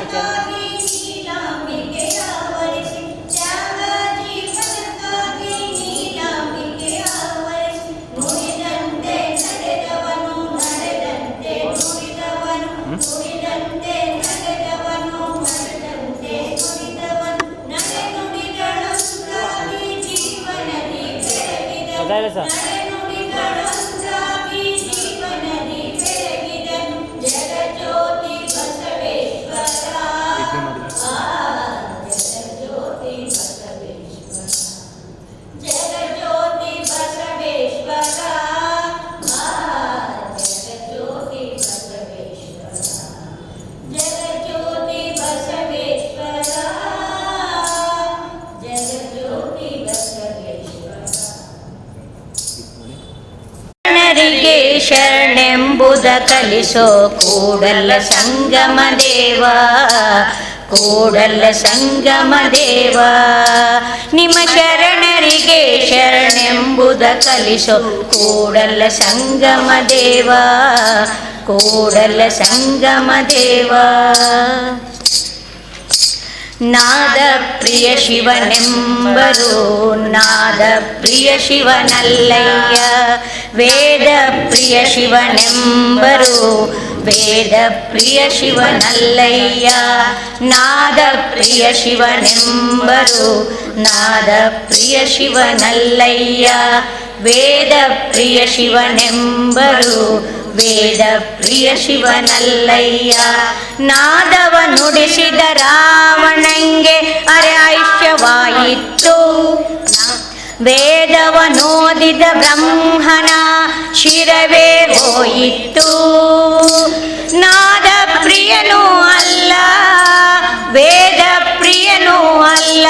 ஆரம்பித்தேன் ಕಲಿಸೋ ಕೂಡಲ ಸಂಗಮ ದೇವ, ಕೂಡಲ ಸಂಗಮ ದೇವ. ನಿಮ್ಮ ಶರಣರಿಗೆ ಶರಣೆಂಬುದ ಕಲಿಸೋ ಕೂಡಲ ಸಂಗಮ ದೇವ, ಕೂಡಲ ಸಂಗಮ ದೇವ. ನಾದ ಪ್ರಿಯ ಶಿವನೆಂಬರು ನಾದ ಪ್ರಿಯ ಶಿವನಲ್ಲಯ್ಯ. ವೇದ ಪ್ರಿಯ ಶಿವನೆಂಬರು ವೇದ ಪ್ರಿಯ ಶಿವನಲ್ಲಯ್ಯ. ನಾದ ಪ್ರಿಯ ಶಿವನೆಂಬರು ನಾದ ಪ್ರಿಯ ಶಿವನಲ್ಲಯ್ಯ. ವೇದ ಪ್ರಿಯ ಶಿವನೆಂಬರು. ವೇದ ಪ್ರಿಯ ಶಿವನಲ್ಲಯ್ಯ, ನಾದವ ನುಡಿಸಿದ ರಾವಣಂಗೆ ಅರೆ ವೇದವ ನೋದಿದ ಬ್ರಹ್ಮನ ಶಿರವೇ ಹೋಯಿತು. ನಾದ ಪ್ರಿಯನೂ ಅಲ್ಲ ವೇದ ಪ್ರಿಯನೂ ಅಲ್ಲ.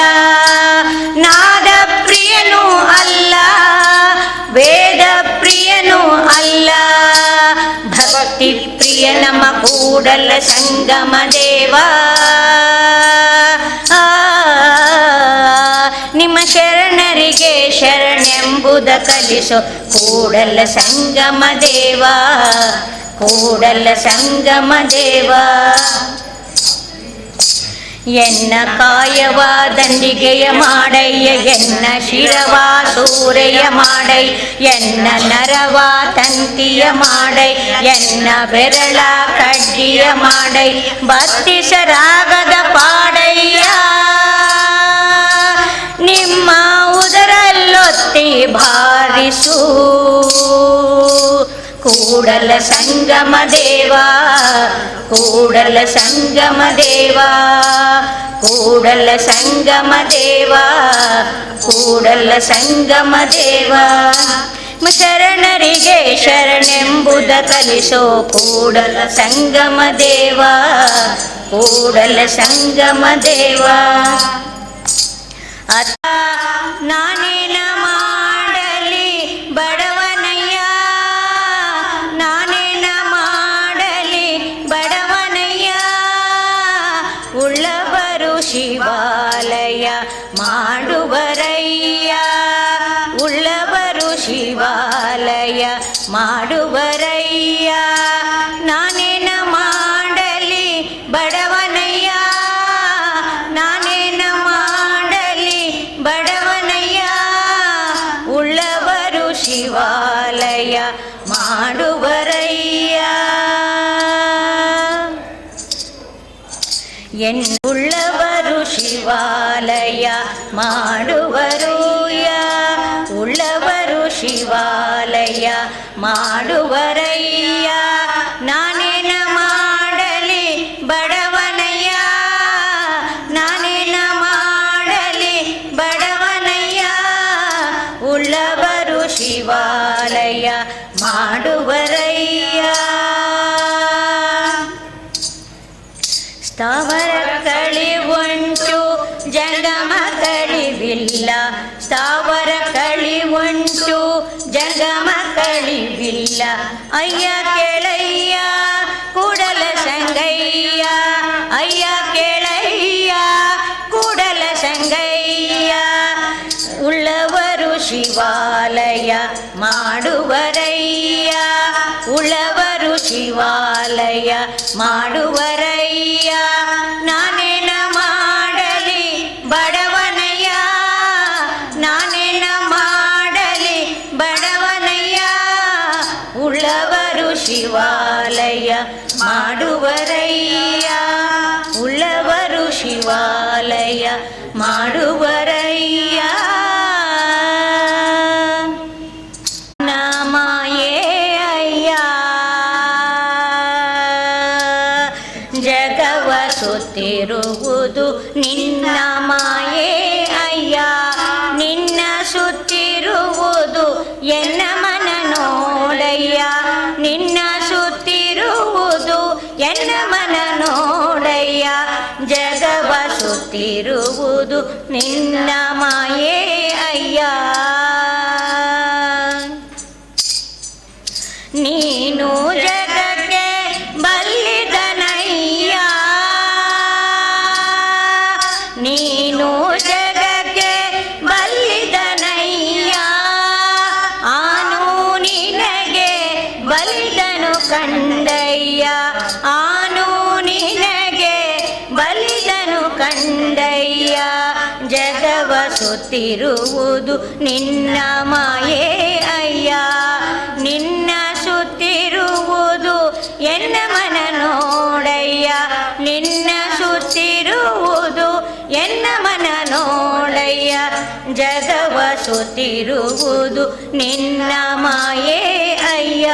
ಪ್ರಿಯ ನಮ್ಮ ಕೂಡಲ ಸಂಗಮ ದೇವ. ನಿಮ್ಮ ಶರಣರಿಗೆ ಶರಣೆಂಬುದ ಕಲಿಸೋ. ಕೂಡಲ ಸಂಗಮ ದೇವ. ಕೂಡಲ ಸಂಗಮ ದೇವ. ಎನ್ನ ಕಾಯವ ದಂಡಿಗೆಯ ಮಾಡಯ್ಯ ಎನ್ನ ಶಿರವ ಸೂರೆಯ ಮಾಡೈ ಎನ್ನ ನರವ ತಂತಿಯ ಮಾಡೈ ಎನ್ನ ಬೆರಳ ಕಡ್ಡಿಯ ಮಾಡೈ ಬತ್ತಿಸರಾಗದ ಪಾಡಯ್ಯ ನಿಮ್ಮ ಉದರಲ್ಲೊತ್ತಿ ಭಾರಿಸು ಕೂಡಲ ಸಂಗಮ ದೇವ ಕೂಡಲ ಸಂಗಮ ದೇವ ಕೂಡಲ ಸಂಗಮ ದೇವ, ಕೂಡಲ ಸಂಗಮ ದೇವ. ಶರಣರಿಗೆ ಶರಣೆಂಬುದ ಕಲಿಸೋ ಕೂಡಲ ಸಂಗಮ ದೇವ, ಕೂಡಲ ಸಂಗಮ ದೇವ. ಅಥ ನಾನೇನ ಶಿವಾಲಯ ಮಾಡುವರಯ್ಯ ನಾನೇನ ಮಾಡಲಿ ಬಡವನಯ್ಯ ನಾನೇನ ಮಾಡಲಿ ಬಡವನಯ್ಯ ಉಳ್ಳವರು ಶಿವಾಲಯ ಮಾಡುವರಯ್ಯ ಎನ್ನುಳ್ಳವರು ಶಿವಾಲಯ ಮಾಡುವರು மாடுவரையா? ஐயா கேளையா கூடல சங்கையா. ஐயா கேளையா கூடல சங்கையா. உள்ளவரு சிவாலயா மாடுவரையா. உள்ளவரு சிவாலயா மாடுவரையா. நான் ಮಾಡುವರಯ್ಯಾ ಜಗವ ಸುತ್ತಿರುವುದು ನಿನ್ನ ಮಾಯೇ ಸುತ್ತಿರುವುದು ನಿನ್ನ ಮಾಯೇ ಸುತ್ತಿರುವುದು ನಿನ್ನ ಮಾಯೇ ಅಯ್ಯ. ನಿನ್ನ ಸುತ್ತಿರುವುದು ಎನ್ನ ಮನ ನೋಡಯ್ಯ. ನಿನ್ನ ಸುತ್ತಿರುವುದು ಎನ್ನ ಮನ ನೋಡಯ್ಯ. ಜಗವ ಸುತ್ತಿರುವುದು ನಿನ್ನ ಮಾಯೇ ಅಯ್ಯ.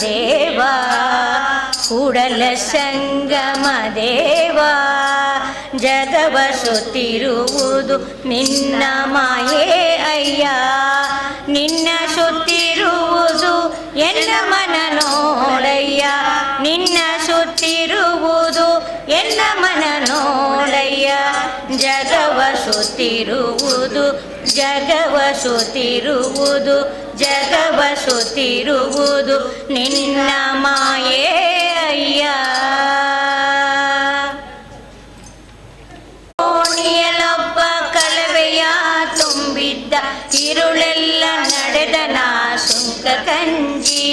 ದೇವ, ಕೂಡಲ ಸಂಗಮ ದೇವಾ, ಜಗವ ಸುತ್ತಿರುವುದು ನಿನ್ನ ಮಾಯೇ ಅಯ್ಯ. ನಿನ್ನ ಸುತ್ತಿರುವುದು ಎಲ್ಲ ಮನ ನೋಡಯ್ಯ. ನಿನ್ನ ಸುತ್ತಿರುವುದು ಎಲ್ಲ ಮನ ನೋಡಯ್ಯ. ಜಗವ ಸುತ್ತಿರುವುದು ಜಗವ ಸುತ್ತಿರುವುದು ಜಗವ ಸುತ್ತಿರುವುದು ನಿನ್ನ ಮಾಯೇ ಅಯ್ಯ. ಕೋಣಿಯಲೊಬ್ಬ ಕಲವೆಯ ತುಂಬಿದ್ದ ಇರುಳೆಲ್ಲ ನಡೆದನ ಸುಂಕ ಕಂಜಿ.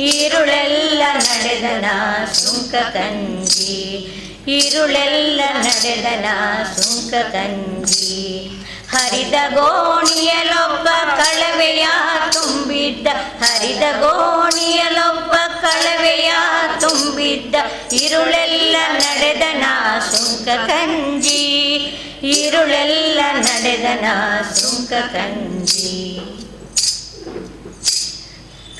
ಇರುಳೆಲ್ಲ ನಡೆದನ ಸುಂಕ ಕಂಜಿ. ಇರುಳೆಲ್ಲ ನಡೆದ ನಾ ಸುಂಕ ಕಂಜಿ. ಹರಿದ ಗೋಣಿಯಲೊಬ್ಬ ಕಳವೆಯ ತುಂಬಿದ್ದ, ಹರಿದ ಗೋಣಿಯಲೊಬ್ಬ ಕಳವೆಯ ತುಂಬಿದ್ದ, ಇರುಳೆಲ್ಲ ನಡೆದನ ಸುಂಕ ಕಂಜಿ, ಇರುಳೆಲ್ಲ ನಡೆದನ ಸುಂಕ ಕಂಜಿ.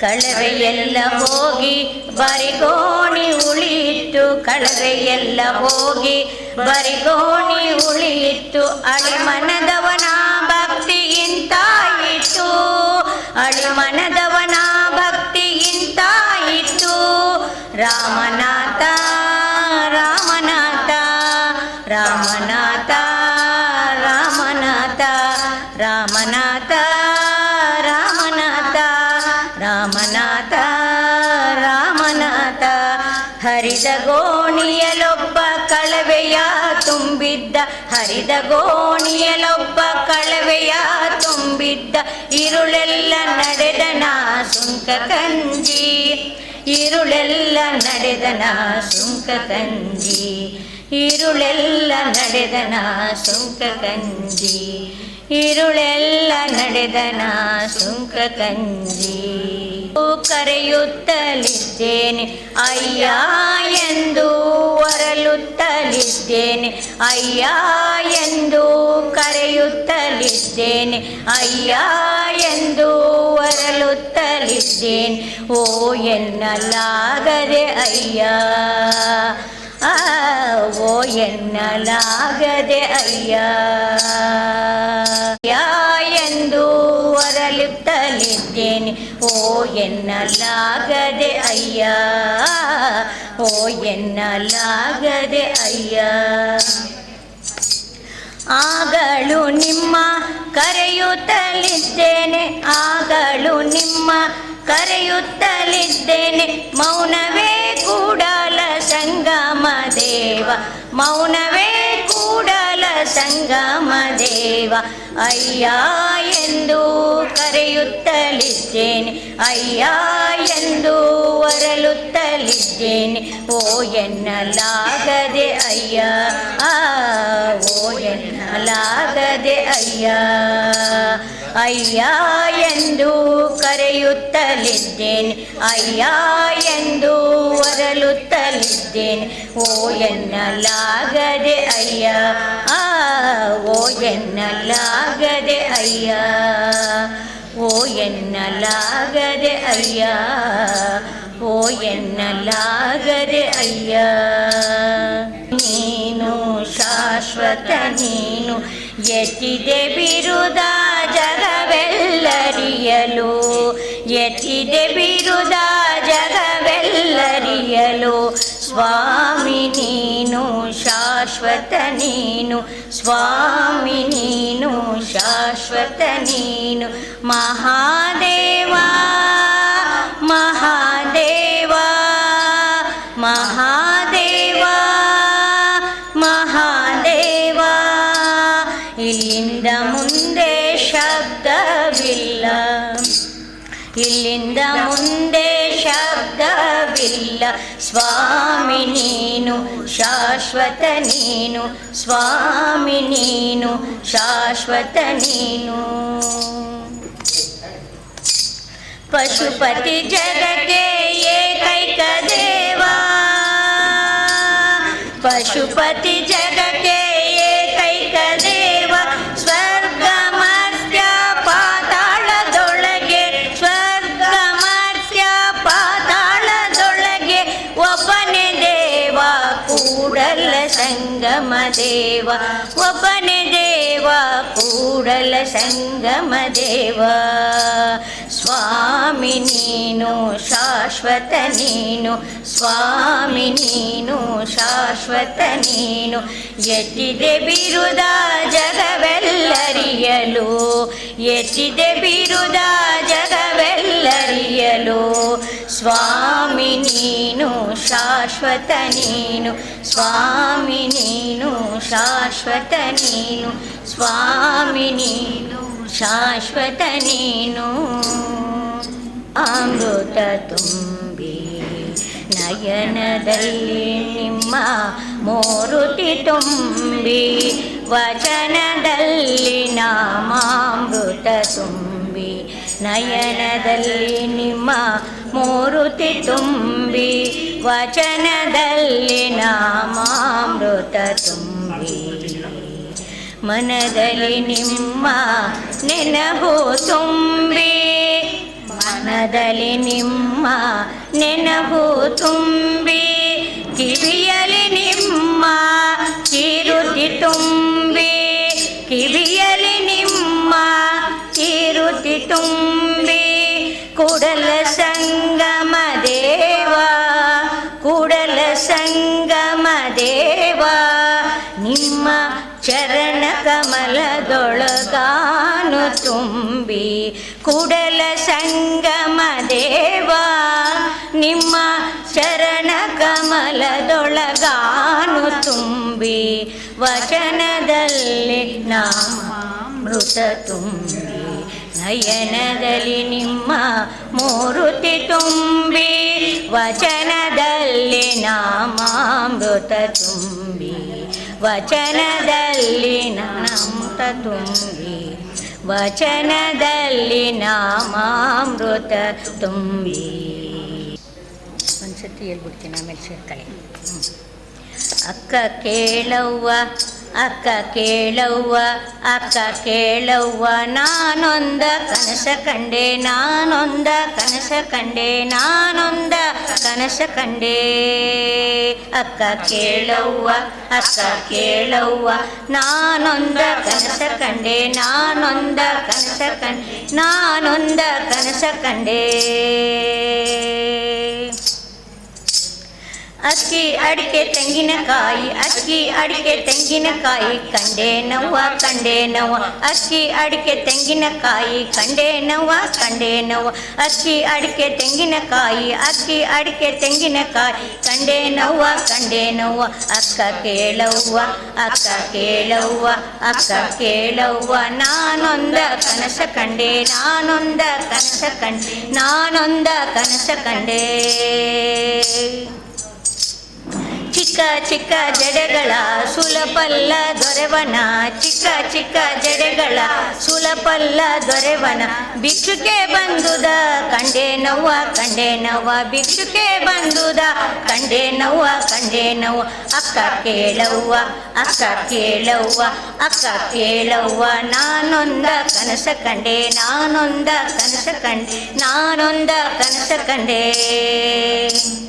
ಕಳವೆಯೆಲ್ಲ ಹೋಗಿ ಬರಿಗೋಣಿ ಉಳಿಯಿತ್ತು, ಕಳವೆಯೆಲ್ಲ ಹೋಗಿ ಬರಿಗೋಣಿ ಉಳಿಯಿತ್ತು, ಅಳಿಮನ ಇದಗೋಣಿಯಲೊಬ್ಬ ಕಳವೆಯ ತುಂಬಿದ್ದ ಇರುಳೆಲ್ಲ ನಡೆದನ ಸುಂಕ ಕಂಜಿ ഇരുളെല്ല നടതന ശുങ്ക കഞ്ചി ഇരുളെല്ല നടതന ശുങ്ക കഞ്ചി ഇരുಳೆಲ್ಲ ನಡೆದನ ಸುಂಕ ಕಂಜಿ. ಕರೆಯುತ್ತಲಿದ್ದೇನೆ, ಅಯ್ಯ ಎಂದು ಹೊರಲುತ್ತಲಿದ್ದೇನೆ ಅಯ್ಯ ಎಂದು ಕರೆಯುತ್ತಲಿದ್ದೇನೆ, ಅಯ್ಯ ಎಂದು ಹೊರಲುತ್ತಲಿದ್ದೇನೆ ಓ, ಎನ್ನಲಾಗದೆ ಅಯ್ಯ. ಓ, ಎನ್ನಲಾಗದೆ ಅಯ್ಯ. ಹೊರಲುತ್ತಲಿದ್ದೇನೆ ಓ ಎನ್ನಲಾಗದೆ ಅಯ್ಯ ಓ ಎನ್ನಲಾಗದೆ ಅಯ್ಯ ಆಗಳು ನಿಮ್ಮ ಕರೆಯುತ್ತಲಿದ್ದೇನೆ ಆಗಳು ನಿಮ್ಮ ಕರೆಯುತ್ತಲಿದ್ದೇನೆ ಮೌನವೇ ಕೂಡಲ ಸಂಗಮ ದೇವ ಮೌನವೇ ಕೂಡಲ ಸಂಗಮ ದೇವ ಅಯ್ಯ ಎಂದು ಕರೆಯುತ್ತಲಿದ್ದೇನೆ ಅಯ್ಯ ಎಂದು ಹೊರಲುತ್ತಲಿದ್ದೇನೆ ಕರೆಯುತ್ತಲಿದ್ದೇನೆ ಓ ಎನ್ನಲಾಗದೆ ಅಯ್ಯ ಆ ಓ ಎನ್ನಲಾಗದೆ ಅಯ್ಯ ಅಯ್ಯ ಎಂದು ಕರೆಯುತ್ತಲಿದ್ದೇನೆ ಅಯ್ಯ ಎಂದು ಒರಲುತ್ತಲಿದ್ದೇನೆ ಓ ಎನ್ನಲಾಗದೆ ಅಯ್ಯ ಆ ಓ ಎನ್ನಲಾಗದೆ ಅಯ್ಯ ಓ ಎನ್ನಲಾಗದೆ ಅಯ್ಯ. ಓ ಎನ್ನಲಾಗದೆ ಅಯ್ಯ. ನೀನು ಶಾಶ್ವತ, ನೀನು ಎತ್ತಿದೆ ಬಿರುದ ಜಗವೆಲ್ಲರಿಯಲು. ಎತ್ತಿದೆ ಬಿರುದ ಜಗವೆಲ್ಲರಿಯಲು. ಸ್ವಾಮಿ, ನೀನು ಶಾಶ್ವತ, ನೀನು वामिनीनु शाश्वतनीनु महादेवा महादेवा महादेवा महादेवा। इन्दे शब्दव ಇಲ್ಲಿಂದ ಮುಂದೆ ಶಬ್ದವಿಲ್ಲ ಸ್ವಾಮಿ ನೀನು ಶಾಶ್ವತ ನೀನು ಸ್ವಾಮಿ ನೀನು ಶಾಶ್ವತ ನೀನು ಪಶುಪತಿ ಜಗಕ್ಕೆ ಏಕೈಕ ದೇವ ಪಶುಪತಿ ಜಗಕ್ಕೆ ಸಂಗಮ ದೇವ ಒಬ್ಬನೇ ದೇವ ಕೂಡಲ ಸಂಗಮ ದೇವ ಸ್ವಾಮಿ ನೀನು ಶಾಶ್ವತ ನೀನು ಸ್ವಾಮಿ ನೀನು ಶಾಶ್ವತ ನೀನು ಎತ್ತಿದೆ ಬಿರುದ ಜಗವೆಲ್ಲರಿಯಲು ಎತ್ತಿದೆ ಬಿರುದ ಜಗವೆಲ್ಲರಿಯಲು ಸ್ವಾಮಿ ನೀನು ಶಾಶ್ವತ ನೀನು. ಸ್ವಾಮಿ ನೀನು ಶಾಶ್ವತ ನೀನು. ಸ್ವಾಮಿ ನೀನು ಶಾಶ್ವತ ನೀನು. ಅಮೃತ ತುಂಬಿ ನಯನದಲ್ಲಿ ನಿಮ್ಮ ಮೂರುತಿ ತುಂಬಿ, ವಚನದಲ್ಲಿ ನಾಮಾಮೃತ ತುಂಬಿ, ನಯನದಲ್ಲಿ ನಿಮ್ಮ ಮೂರುತಿ ತುಂಬಿ, ವಚನದಲ್ಲಿ ನಾಮಾಮೃತ ತುಂಬಿ. ಮನದಲ್ಲಿ ನಿಮ್ಮ ನೆನಹು ತುಂಬಿ, ಮನದಲ್ಲಿ ನಿಮ್ಮ ನೆನಹು ತುಂಬಿ ಕಿವಿಯಲಿ ನಿಮ್ಮ ಕಿರುತಿ ತುಂಬಿ ಕಿವಿಯಲಿ ನಿಮ್ಮ ಕಿರುತಿ ತುಂಬಿ, ಕುಡಲ ಕುಡಲ ಸಂಗಮ ದೇವ, ನಿಮ್ಮ ಚರಣ ಕಮಲದೊಳಗಾನು ತುಂಬಿ, ವಚನದಲ್ಲಿ ನಾಮಾಮೃತ ತುಂಬಿ, ನಯನದಲ್ಲಿ ನಿಮ್ಮ ಮೂರುತಿ ತುಂಬಿ, ವಚನದಲ್ಲಿ ನಾಮಾಮೃತ ತುಂಬಿ, ವಚನದಲ್ಲಿ ನಾಮಾಮೃತ ತುಂಬಿ. ವಚನದಲ್ಲಿ ನಾಮಾಮೃತ ತುಂಬಿ. ಒಂದ್ಸತಿ ಹೇಳ್ಬಿಡ್ತೀನಿ ಆಮೇಲೆ ಸೇರ್ಕೊಳ್ಳಿ. ಅಕ್ಕ ಕೇಳವ್ವ. ಅಕ್ಕ ಕೇಳವ್ವ ಅಕ್ಕ ಕೇಳವ್ವ ನಾನೊಂದ ಕನಸ ಕಂಡೆ ನಾನೊಂದ ಕನಸ ಕಂಡೆ ನಾನೊಂದ ಕನಸ ಕಂಡೆ ಅಕ್ಕ ಕೇಳವ್ವ ಅಕ್ಕ ಕೇಳವ್ವ ನಾನೊಂದ ಕನಸ ಕಂಡೆ ನಾನೊಂದ ಕನಸ ಕಂಡೆ ನಾನೊಂದ ಕನಸ ಕಂಡೆ ಅಕ್ಕಿ ಅಡಿಕೆ ತೆಂಗಿನಕಾಯಿ, ಅಕ್ಕಿ ಅಡಿಕೆ ತೆಂಗಿನಕಾಯಿ, ಕಂಡೆ ನವ್ವ ಕಂಡೆ ನವ್ವ. ಅಕ್ಕಿ ಅಡಿಕೆ ತೆಂಗಿನಕಾಯಿ, ಕಂಡೆ ನವ್ವ ಕಂಡೆ ನವ್ವ. ಅಕ್ಕಿ ಅಡಿಕೆ ತೆಂಗಿನಕಾಯಿ, ಅಕ್ಕಿ ಅಡಿಕೆ ತೆಂಗಿನಕಾಯಿ, ಕಂಡೆ ನವ್ವ ಕಂಡೆ ನವ್ವ. ಅಕ್ಕ ಕೇಳವ್ವ ಅಕ್ಕ ಕೇಳವ್ವ ಅಕ್ಕ ಕೇಳವ್ವ. ನಾನೊಂದ ಕನಸ ಕಂಡೆ, ನಾನೊಂದ ಕನಸ ಕಂಡೆ, ನಾನೊಂದ ಕನಸ ಕಂಡೆ. ಚಿಕ್ಕ ಚಿಕ್ಕ ಜಡೆಗಳ ಸುಲಪಲ್ಲ ದೊರೆವನ. ಚಿಕ್ಕ ಚಿಕ್ಕ ಜಡೆಗಳ ಸುಲಪಲ್ಲ ದೊರೆವನ. ಭಿಕ್ಷುಕೆ ಬಂದುದ, ಕಂಡೆ ನವ್ವ ಕಂಡೆ ನವ್ವ ಭಿಕ್ಷುಕೆ ಬಂದುದ, ಕಂಡೆ ನವ್ವ ಕಂಡೆ ನವ್ವ ಅಕ್ಕ ಕೇಳವ್ವ ಅಕ್ಕ ಕೇಳವ್ವ ಅಕ್ಕ ಕೇಳವ್ವ. ನಾನೊಂದ ಕನಸ ಕಂಡೆ, ನಾನೊಂದ ಕನಸ ಕಂಡೆ, ನಾನೊಂದ ಕನಸ ಕಂಡೆ.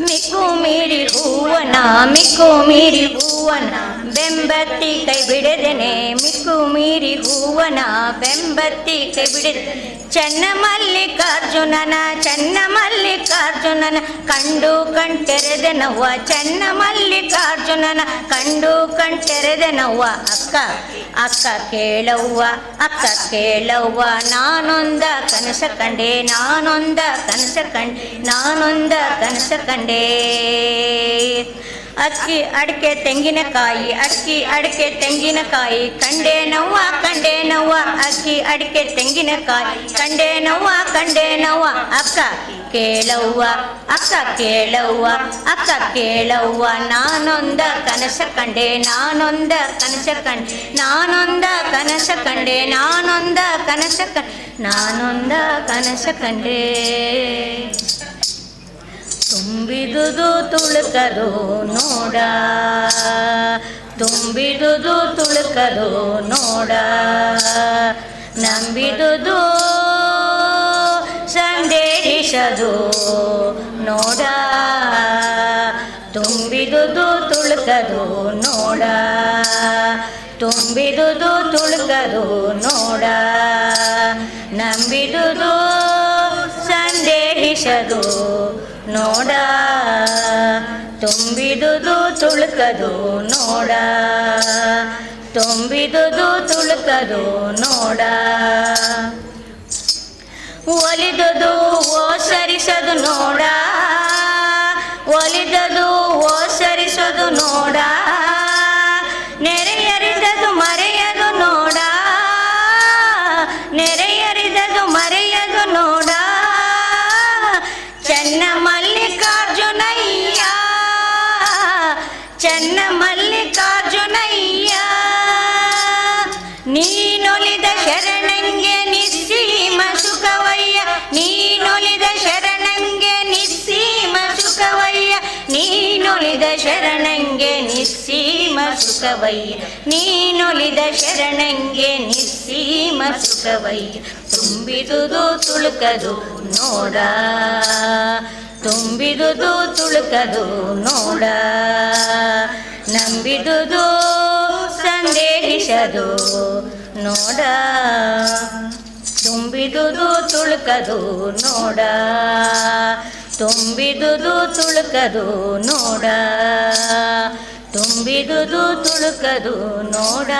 ಮಿಕ್ಕು ಮೀರಿ ಹೂವನ, ಮಿಕ್ಕು ಮೀರಿ ಹೂವನ, ಬೆಂಬತ್ತಿ ಕೈ ಬಿಡದೆನೆ. ಮಿಕ್ಕು ಮೀರಿ ಹೂವನ, ಬೆಂಬತ್ತಿ ಕೈ ಬಿಡದೆ. ಚನ್ನ ಮಲ್ಲಿಕಾರ್ಜುನನ ಮಲ್ಲಿಕಾರ್ಜುನನ, ಕಂಡು ಕಣ್ತೆರೆದೆ ನವ್ವ. ಚನ್ನ ಮಲ್ಲಿಕಾರ್ಜುನನ, ಕಂಡು ಕಣ್ತೆರೆದೆ ನವ್ವ. ಅಕ್ಕ ಅಕ್ಕ ಕೇಳವ್ವ ಅಕ್ಕ ಕೇಳವ್ವ, ನಾನೊಂದ ಕನಸ ಕಂಡೆ, ನಾನೊಂದ ಕನಸ ಕಂಡೆ, ನಾನೊಂದ ಕನಸ ಕಂಡೆ. ಅಕ್ಕಿ ಅಡಿಕೆ ತೆಂಗಿನಕಾಯಿ, ಅಕ್ಕಿ ಅಡಿಕೆ ತೆಂಗಿನಕಾಯಿ ಕಂಡೆ ನವ್ವ ಕಂಡೆ ನವ್ವ ಅಕ್ಕಿ ಅಡಿಕೆ ತೆಂಗಿನಕಾಯಿ ಕಂಡೆ ನವ್ವ ಕಂಡೆ ನವ್ವ ಅಕ್ಕ ಕೇಳವ್ವ, ಅಕ್ಕ ಕೇಳವ್ವ ಅಕ್ಕ ಕೇಳವ್ವ, ನಾನೊಂದ ಕನಸ ಕಂಡೆ, ನಾನೊಂದ ಕನಸ ಕಂಡೆ, ನಾನೊಂದ ಕನಸ ಕಂಡೆ, ನಾನೊಂದ ಕನಸ ಕಂಡೆ, ನಾನೊಂದ ಕನಸ ಕಂಡೆ. ತುಂಬಿದುದು ತುಳುಕದು ನೋಡ, ತುಂಬಿದುದು ತುಳುಕದು ನೋಡ, ನಂಬಿದುದು ಸಂದೇಶದು ನೋಡ. ತುಂಬಿದುದು ತುಳುಕದು ನೋಡ. ತುಂಬಿದುದು ತುಳುಕದು ನೋಡ. ನಂಬಿದುದು ಸಂದೇಹಿಸದು ನೋಡ. ತುಂಬಿದುದು ತುಳುಕದು ನೋಡ. ತುಂಬಿದುದು ತುಳುಕದು ನೋಡ. ಒಲಿದುದು ಓಸರಿಸದು ನೋಡ ಒಲಿದದು ಶರಣಂಗೆ ನಿಸ್ಸೀಮ ಸುಖವಯ್ಯ ನೀನೊಲಿದ ಶರಣಂಗೆ ನಿಸ್ಸೀಮ ಸುಖವಯ್ಯ ತುಂಬಿದುದು ತುಳುಕದು ನೋಡ. ತುಂಬಿದುದು ತುಳುಕದು ನೋಡ. ನಂಬಿದುದು ಸಂದೇಹಿಸದು ನೋಡ. ತುಂಬಿದುದು ತುಳುಕದು ನೋಡ. ತುಂಬಿದುದು ತುಳುಕದು ನೋಡ. ತುಂಬಿದುದು ತುಳುಕದು ನೋಡ.